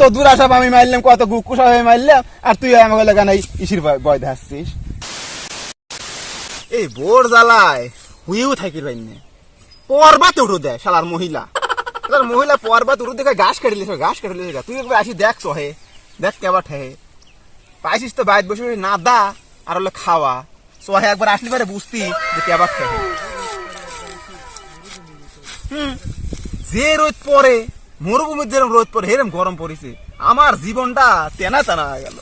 কত দূর আসাব আমি মারলাম কত গুকুসা হয়ে মারলাম আর তুই আমাকে লাগা নাই ইসির ভয় দেখাচ্ছিস। এই বোর জ্বালায় হুইও থাকির বাইনে পর্বাত উঠো দেয় শালার মহিলা। মহিলা পর্বাত উঠো দেখে ঘাস কেটে লিখে ঘাস কেটে লিখে তুই একবার আসি দেখ সহে দেখ কেবা ঠেহে। পাইছিস তো বাইত বসে না দা আর হলো খাওয়া। সহে একবার আসলি পারে বুঝতি যে কেবা ঠেহে। হুম, যে রোদ পরে মরুভূমির যেরকম রোদ পরে হেরম গরম পড়েছে। আমার জীবনটা তেনা তেনা হয়ে গেল।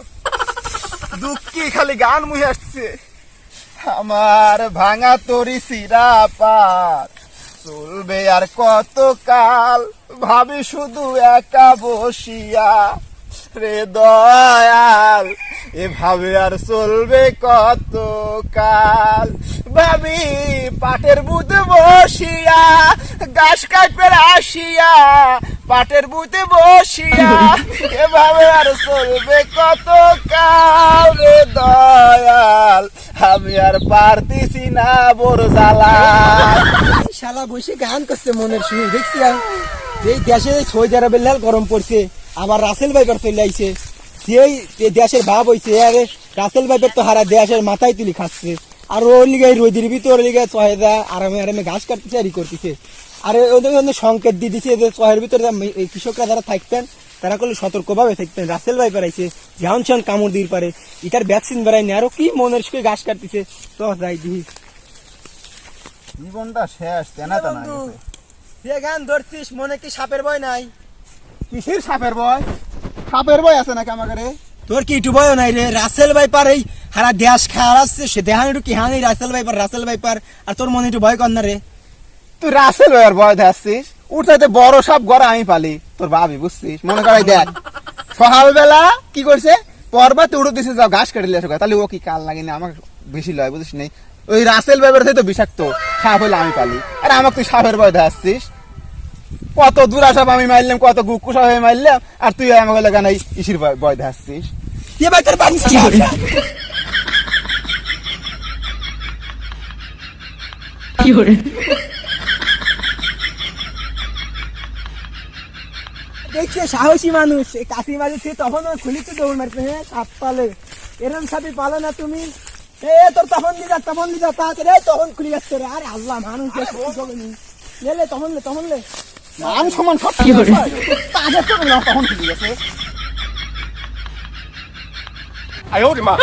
দুঃখী খালি গান মুহে আসছে। আমার ভাঙা তরি সিরা পার। চলবে আর কত কাল ভাবি শুধু একা বসিয়া। রে দয়াল, এভাবে আর চলবে কত কাল ভাবি পাটের বুধ বসিয়া, গাছ কাটবে আসিয়া। পাটের বুতে বসিয়া এভাবে আর চলবে কত কাল দয়াল? আমি আর পারতেছি না বড় জ্বালা। শালা বসে গান করছে মনের সুর, দেখছি এই দেশে সৌদি আরবের লাল গরম পড়ছে, আবার রাসেল ভাইপার চলে আইছে। সেই দেশের ভাব হইছে, আরে রাসেল ভাইপার তো হারা দেশের মাথায় তুলি খাচ্ছে। আর ওর লিগে রোদির ভিতর লিগে চহেদা আরামে আরামে ঘাস কাটতেছে আর ই করতেছে। আর ওদের জন্য সংকেত দিয়ে দিছে যে চহের ভিতরে এই কৃষকরা যারা থাকতেন তারা করলে সতর্কভাবে থাকতেন। রাসেল ভাই যেমন সেমন কামড় দিয়ে পারে। এটার ভ্যাকসিন বেড়ায়নি আরও কি মনের সুখে ঘাস কাটতেছে। তো যাই দিই জীবনটা শেষ তেনা তেনা গেছে। সে গান ধরছিস মনে কি সাপের ভয় নাই? কিসের সাপের বয় সাপের বয় আছে নাকি আমাকে তোর কি একটু ভয় নাই রে? রাসেল ভাইপার এই হারা দেশ খাওয়া আসছে সে দেহান একটু কি হানি রাসেল ভাইপার রাসেল ভাইপার আর তোর মনে একটু ভয় কর না রে। তুই রাসেল ভাইয়ের বয় দেখছিস উঠতে বড় সব গড়া আমি পালি তোর ভাবি বুঝছিস? মনে করাই দেখ সকালবেলা কি করছে? পর্বতে উড়ে দিছে যাও ঘাস কেটে লিয়ে আসো তাহলে ও কি কাল লাগে না আমাকে বেশি লয় বুঝিস নেই? ওই রাসেল ভাইয়ের থেকে তো বিষাক্ত সাপ হলে আমি পালি। আর আমাকে তুই সাপের ভয় দেখাচ্ছিস? কত দূর আসাব আমি মারলাম কত গুকুসা হয়ে মারলাম আর তুই আমাকে লাগা নাই ইসির ভয়- ভয় দেখাচ্ছিস। এ ভাই তোর বাড়ি কি হবে দেখছে সাহসী মানুষ এই কাশি মাঝে সে তখন খুলিতে দৌড় মারছে হ্যাঁ সাপ পালে এরম পালো না তুমি এ তোর তখন দি যা তখন দি যা তাড়াতাড়ি তখন খুলে যাচ্ছে রে আরে আল্লাহ মানুষ তখন লে তখন লে মান সমান সব কি করে তাদের তো তখন খুলে গেছে আয় ওরে মা